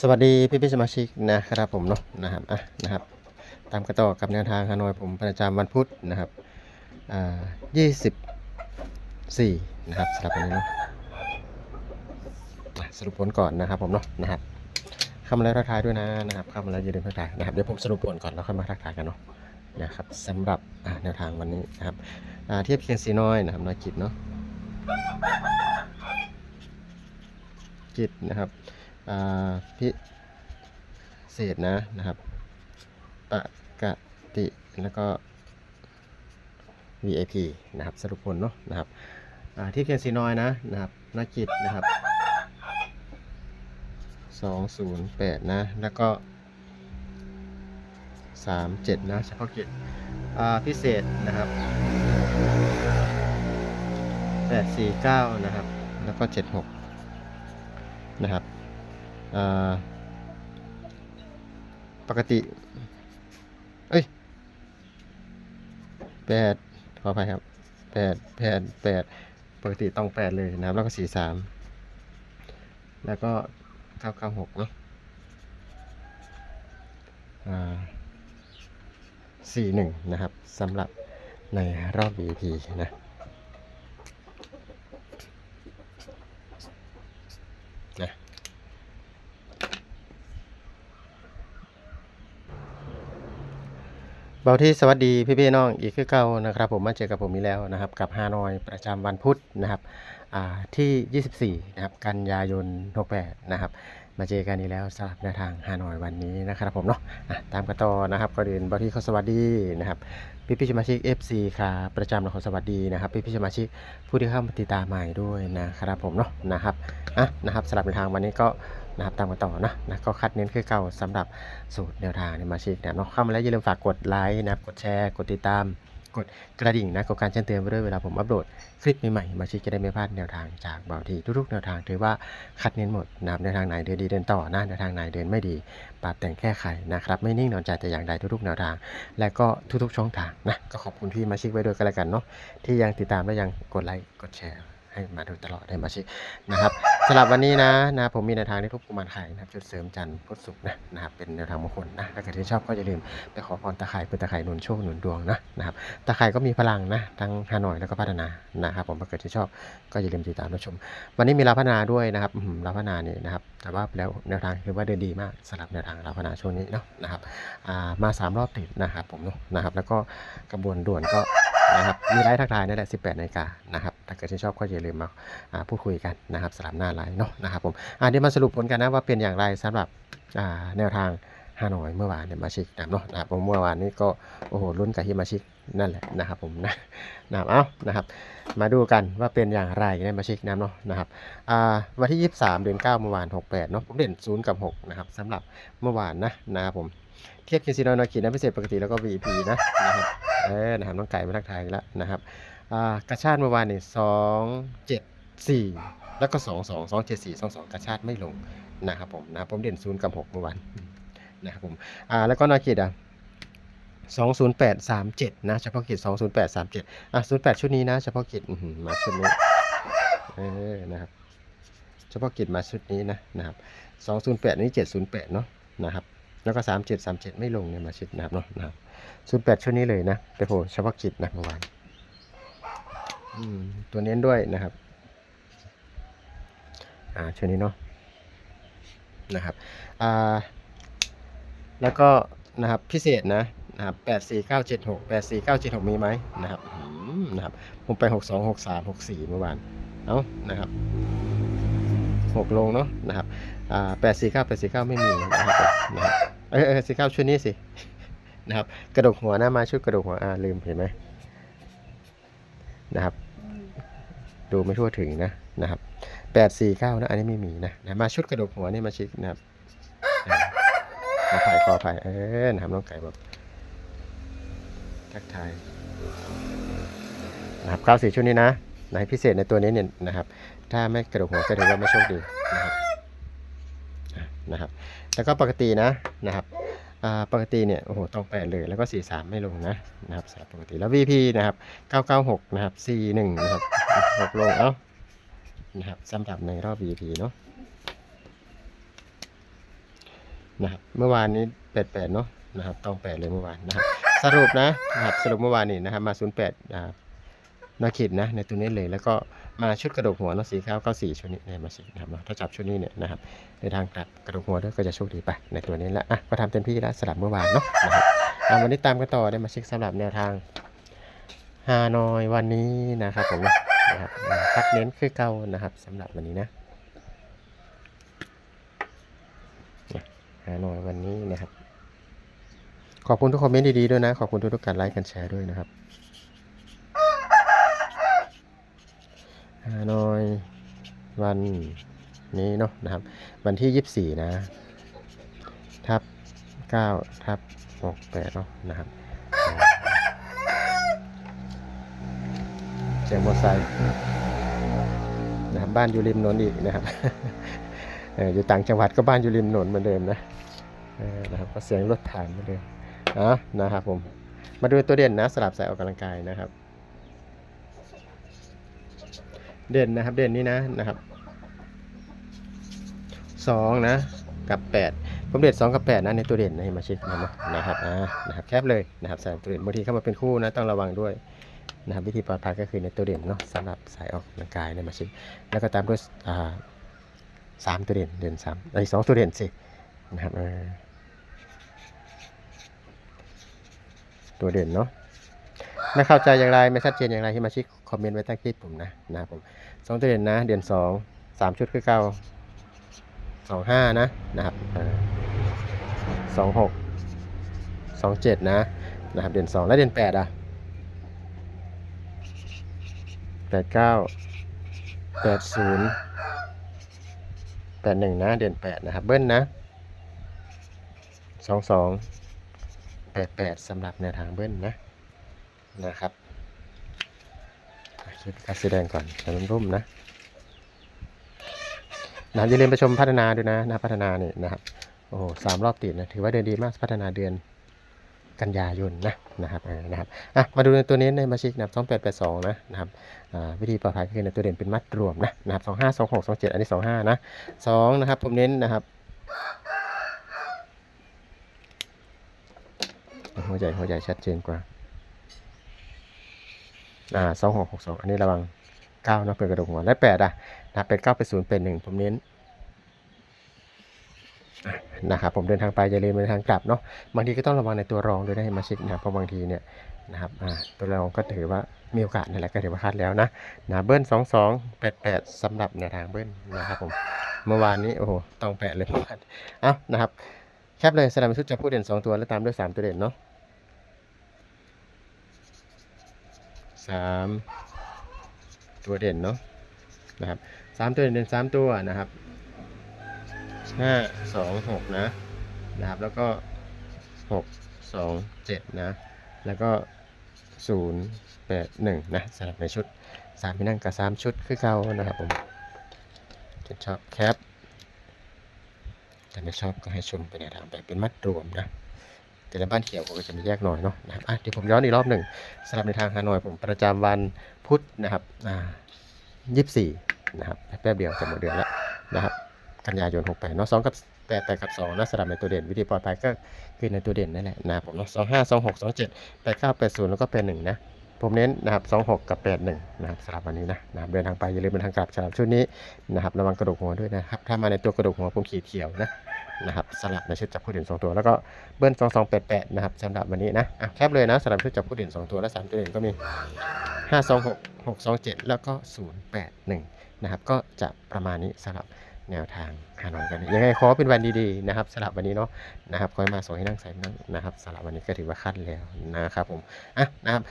สวัสดีพี่พี่สมาชิกนะครับผมเนาะนะครับอะนะครับ ตามกระต่อกับแนวทางฮานอยผมประจำวันพุธนะครับอ่ายี่สิบสี่นะครับสำหรับวันนี้เนาะสรุปผลก่อนนะครับผมเนาะนะครับเข้ามาแล้วทักทายด้วยนะนะครับเข้ามาแล้วอย่าลืมทักทายนะครับเดี๋ยวผมสรุปผลก่อนแล้วค่อยมาทักทายกันเนาะนะครับสำหรับแนวทางวันนี้นะครับเทียบเคียงสีน้อยนะครับน้อยกิจเนาะกิจนะครับ พิเศษนะนะครับปกติแล้วก็ VIP นะครับสรุปผลเนาะนะครับที่เคียนซีน้อยนะนะครับนักกิจนะครับ 208 นะ แล้วก็ 37 นะเฉพาะกิจพิเศษนะครับ 849 นะครับ แล้วก็ 76 นะครับ ปกติ เอ้ยแปดขออภัยครับแปดแปดแปดปกติต้องแปดเลยนะครับ แล้วก็สี่สามแล้วก็เก้าเก้าหกเนาะสี่หนึ่งนะครับสำหรับในรอบ VIP นะ เบาที่สวัสดีพี่พี่ๆน้องอีกคือเก่านะครับผมมาเจอกับผมอีกแล้วนะครับ กับฮานอยประจำวันพุธนะครับที่ 24 นะครับ กันยายน 68 นะครับ มาเจอกันอีกแล้วสำหรับแนวทางฮานอยวันนี้นะครับผมเนาะะตามกันต่อนะครับก่อนอื่นบาที่เขาสวัสดีนะครับพี่พี่สมาชิก FC ครับประจำเราขอสวัสดีนะครับพี่พี่สมาชิกผู้ที่เข้ามาติดตามใหม่ด้วยนะครับผมเนาะนะครับอะนะครับสำหรับในทางวันนี้ก็นะครับตามกันต่อนะนะก็คัดเน้นคือเก่าสำหรับสูตรแนวทางในมาชิกนะเนาะเข้ามาแล้วอย่าลืมฝากกดไลค์นะครับกดแชร์กดติดตาม กดกระดิ่งนะกับการแจ้งเตือนไว้ด้วยเวลาผมอัปโหลดคลิปใหม่ๆมาชิกจะได้ไม่พลาดแนวทางจากเบาทีทุกๆแนวทางถือว่าคัดเน้นหมดนะครับแนวทางไหนเดินดีเดินต่อนะแนวทางไหนเดินไม่ดีปรับแต่งแก้ไขนะครับไม่นิ่งนอนใจแต่อย่างใดทุกๆแนวทาง และก็ทุกๆช่องทางนะก็ขอบคุณที่มาชิกไว้ด้วยกันแล้วกันเนาะที่ยังติดตามและยังกดไลค์กดแชร์ ให้มาโดยตลอดได้มาชินะครับสำหรับวันนี้นะนะผมมีแนวทางที่ทุกกุมารไข่นะครับจุดเสริมจันทร์พุทธศุกร์นะนะครับเป็นแนวทางมงคลนะถ้าเกิดที่ชอบก็อย่าลืมไปขอพรตะไคร่เป็นตะไคร่หนุนโชคหนุนดวงนะนะครับตะไคร่ก็มีพลังนะทั้งฮานอยแล้วก็พัฒนานะครับผมถ้าเกิดที่ชอบก็อย่าลืมติดตามรับชม วันนี้มีลาพัฒนาด้วยนะครับลาพัฒนาเนี่ยนะครับแต่ว่าแล้วแนวทางคือว่าเดินดีมากสำหรับแนวทางลาพัฒนาช่วงนี้เนาะนะครับอ่ามาสามรอบติดนะครับผมเนอะนะครับแล้วก็กระบวนด่วนก็ นะครับมีไลฟ์ทักทายนั่นแหละ18นาฬิกานะครับถ้าเกิดที่นชอบก็อย่าลืมมาพูดคุยกันนะครับสลับหน้าไลฟ์เนาะนะครับผมอ่าเดี๋ยวมาสรุปผลกันนะว่าเป็นอย่างไรสำหรับแนวทางฮานอยเมื่อวานเนี่ยมาชิกนะเนาะนะครับผมเมื่อวานนี้ก็โอ้โหลุ้นกับฮิมาชิกนั่นแหละนะครับผมนะนะเอานะครับ มาดูกันว่าเป็นอย่างไรในมาชิกน้ำเนาะนะครับอ่าวันที่ 23 เดือน9เมื่อวาน 68เนาะผมเด่น0กับ6นะครับสำหรับเมื่อวานนะนะครับผมเทียบคินซีโนนากินะพิเศษปกติแล้วก็ VP นะนะครับ เออนะครับน้องไก่มาทักทายแล้วนะครับอ่ากระชาติเมื่อวานนี่สองเจ็ดสี่แล้วก็สองสองสองเจ็ดสี่สองสองกระชาติไม่ลงนะครับผมนะผมเด่นศูนย์กับหกเมื่อวานนะครับผมอ่าแล้วก็นากิดอะสองศูนย์แปดสามเจ็ดนะเฉพาะกิจสองศูนย์แปดสามเจ็ดอะศูนย์แปดชุดนี้นะ เฉพาะกิจมาชุดนี้ เออ นะครับ เฉพาะกิจมาชุดนี้นะนะครับสองศูนย์แปดนี่เจ็ดศูนย์แปดเนาะนะครับ แล้วก็สามเจ็ดสามเจ็ดไม่ลงเนี่ยมาชิดนะครับเนาะนะครับ ศูนย์แปดชุดนี้เลยนะไปโผล่เฉพาะกิจนะเมื่อวานอืมตัวเน้นด้วยนะครับ อ่าชุดนี้เนาะนะครับอ่าแล้วก็นะครับพิเศษนะนะครับแปดสี่เก้าเจ็ดหกแปดสี่เก้าเจ็ดหกมีไหมนะครับอืมนะครับผมไปหกสองหกสามหกสี่เมื่อวานเอ้านะครับหกลงเนาะนะครับอ่าแปดสี่เก้าแปดสี่เก้าไม่มีนะครับผมนะครับเออเออสิเก้าชุดนี้สิ นะครับกระดกหัวหน้ามาชุดกระดกหัวอ่าลืมเห็นไหมนะครับ ดูไม่ทั่วถึงนะนะครับแปดสี่เก้านะอันนี้ไม่มีนะนะมาชุดกระดกหัวนี่มาชิดนะครับขออภัยขออภัยเออนะครับน้องไก่บอกทักทายนะครับเก้าสี่ชุดนี้นะไหนพิเศษในตัวนี้เนี่ยนะครับ ถ้าไม่กระดกหัวก็ถือว่าไม่โชคดีนะครับนะครับ แล้วก็ปกตินะนะครับ ปกติเนี่ยโอ้โหต้องแปดเลยแล้วก็ 4 3 ไม่ลงนะนะครับสำหรับปกติแล้ว VP นะครับ 996 นะครับ 41 นะครับ6ลงเอ้านะครับสำหรับในรอบ VP เนาะนะครับเมื่อวานนี้แปดแปดเนาะนะครับต้องแปดเลยเมื่อวานนะครับสรุปนะนะครับสรุปเมื่อวานนี้นะครับมาศูนย์แปดนะครับนอขีดนะในตัวนี้เลยแล้วก็ มาชุดกระดูกหัวเนาะสีขาวเก้าสี่ชุดนี้เนี่ยมาสินะครับเนาะถ้าจับชุดนี้เนี่ยนะครับในทางกลับกระดูกหัวด้วยก็จะโชคดีไปในตัวนี้แหละอะก็ทำเต็มที่แล้วสลับเมื่อวานเนาะนะครับอะวันนี้ตามกันต่อได้มาเช็คสำหรับแนวทางฮานอยวันนี้นะครับผมนะครับพักเน้นคือเก่านะครับสำหรับวันนี้นะฮานอยวันนี้นะครับขอบคุณทุกคอมเมนต์ดีๆด้วยนะ ขอบคุณทุกๆการไลค์กันแชร์ด้วยนะครับ ฮานอยวันนี้เนาะนะครับ วันที่ 24 นะ ทับ 9 ทับ 68 เนาะนะครับเสียงมอเตอร์ไซค์นะครับบ้านอยู่ริมถนนอีกนะครับออยู่ต่างจังหวัดก็บ้านอยู่ริมถนนเหมือนเดิมนะนะครับก็เสียงรถผ่านเหมือนเดิมอะนะครับผมมาดูตัวเด่นนะสลับใส่ออกกำลังกายนะครับ เด่นนะครับ เด่นนี่นะนะครับสองนะกับแปดผมเด่นสองกับแปดนะในตัวเด่นนะเห็นมาชิดนะครับอ่านะครับแคบเลยนะครับใส่ตัวเด่นบางทีเข้ามาเป็นคู่นะต้องระวังด้วยนะครับวิธีปลอดภัยก็คือในตัวเด่นเนาะสำหรับสายออกกำลังกายในมาชิดแล้วก็ตามด้วยอ่าสามตัวเด่นเด่นสามไอ้สองตัวเด่นสินะครับตัวเด่นเนาะ ไม่เข้าใจอย่างไรไม่ชัดเจนอย่างไรที่มาชิคคอมเมนต์ไว้ใต้คลิปผมนะนะครับผมสองตัวเด่นนะ เด่นสองสามชุดคือเก้าสองห้านะนะครับสองหกสองเจ็ดนะนะครับเด่นสองและเด่นแปดอะแปดเก้าแปดศูนย์แปดหนึ่งนะเด่นแปดนะครับเบิ้ลนะสองสอง88สำหรับแนวทางเบิ้ลนะ นะครับคลิปการแสดงก่อนให้มันรุ่มนะนะอย่าลืมไปชมพัฒนาด้วยนะนะพัฒนาเนี่ยนะครับโอ้โหสามรอบติดนะถือว่าเดินดีมากพัฒนาเดือนกันยายนนะนะครับนะครับอะมาดูในตัวนี้ในมาชิกนะครับ2882นะนะครับอ่าวิธีปลอดภัยก็คือในตัวเด่นเป็นมัดรวมนะนะครับ25 26 27อันนี้25นะ2นะครับผมเน้นนะครับหัวใหญ่หัวใหญ่ชัดเจนกว่า อ่าสองหกหกสองอันนี้ระวังเก้านะเป็นกระดูกหัวและแปดอะนะเป็นเก้าเป็นศูนย์เป็นหนึ่งผมเน้นนะครับผมเดินทางไปอย่าลืมเดินทางกลับเนาะบางทีก็ต้องระวังในตัวรองด้วยนะให้มาเช็คนะเพราะบางทีเนี่ยนะครับอ่าตัวรองก็ถือว่ามีโอกาสนั่นแหละก็ถือว่าคาดแล้วนะนะเบิ้ลสองสองแปดแปดสำหรับแนวทางเบิ้ลนะครับผมเมื่อวานนี้โอ้โหต้องแปดเลยเมื่อวานเอ้านะครับแคปเลยสลับชุดจะพูดเด่นสองตัวแล้วตามด้วยสามตัวเด่นเนาะ สามตัวเด่นเนาะนะครับสามตัวเด่นสามตัวนะครับห้าสองหกนะนะครับ แล้วก็หกสองเจ็ดนะ แล้วก็ศูนย์แปดหนึ่งนะสำหรับในชุดสามพี่นั่งกับสามชุดคือเก่านะครับผมถ้าชอบแคปแต่ไม่ชอบก็ให้ชมไปในทางไปเป็นมัดรวมนะ แต่ในบ้านเขียวก็จะมีแยกหน่อยเนาะนะครับอะเดี๋ยวผมย้อนอีกรอบหนึ่งสำหรับในทางฮานอยผมประจำวันพุธนะครับอ่ายี่สี่นะครับแป๊บเดียวจะหมดเดือนแล้วนะครับกันยายนหกแปดเนาะสองกับแปดแปดกับสองนะสำหรับในตัวเด่นวิธีปลอดภัยก็คือในตัวเด่นนั่นแหละนะผมเนาะสองห้าสองหกสองเจ็ดแปดเก้าแปดศูนย์แล้วก็แปดหนึ่งนะ ผมเน้นนะครับสองหกกับแปดหนึ่งนะครับสำหรับวันนี้นะนะครับเดินทางไปอย่าลืมเดินทางกลับสำหรับชุดนี้นะครับระวังกระดูกหัวด้วยนะครับ ถ้ามาในตัวกระดูกหัวผมขีดเขียวนะนะครับสลับในชุดจับผู้เด่นสองตัวแล้วก็เบิ้ลสองสองแปดแปดนะครับสำหรับวันนี้นะอะแคปเลยนะสำหรับชุดจับผู้เด่นสองตัวและสามตัวเด่นก็มีห้าสองหกหกสองเจ็ดแล้วก็ศูนย์แปดหนึ่งนะครับก็จะประมาณนี้สำหรับแนวทางฮานอยกัน ยังไงขอเป็นวันดีๆนะครับสำหรับวันนี้เนาะนะครับขอให้มาส่งให้นั่งใส่นั่งนะครับสำหรับวันนี้ก็ถือว่าขั้นแล้วนะครับผมอะนะครับ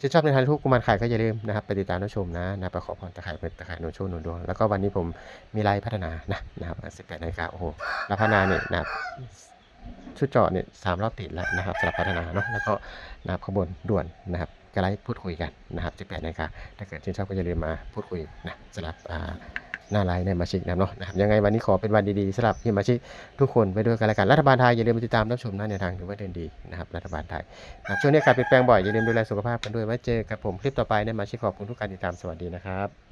จะชอบในทางทุกกุมารขายก็อย่าลืมนะครับไปติดตามรับชมนะนะไปขอพรตะไคร่เป็นตะไคร่หนุนโชคหนุนดวง แล้วก็วันนี้ผมมีไลฟ์พัฒนานะนะครับสิบแปดนาฬิกาโอ้โหแล้วพัฒนาเนี่ยนะครับชุดเจาะเนี่ยสามรอบติดแล้วนะครับสำหรับพัฒนาเนาะแล้วก็นะครับขบวนด่วนนะครับก็ไลฟ์พูดคุยกันนะครับ18นาฬิกาถ้าเกิดชื่นชอบก็อย่าลืมมาพูดคุยนะสำหรับอ่า หน้าไลน์ในมาชิกนะเนาะนะครับยังไงวันนี้ขอเป็นวันดีๆสำหรับพี่มาชิกทุกคนไปด้วยกันละกันรัฐบาลไทยอย่าลืมติดตามรับชมนะในทางถือว่าเดินดีนะครับรัฐบาลไทยช่วงนี้การเปลี่ยนแปลงบ่อยอย่าลืมดูแลสุขภาพกันด้วยไว้เจอกับผมคลิปต่อไปในมาชิกขอบคุณทุกการติดตามสวัสดีนะครับ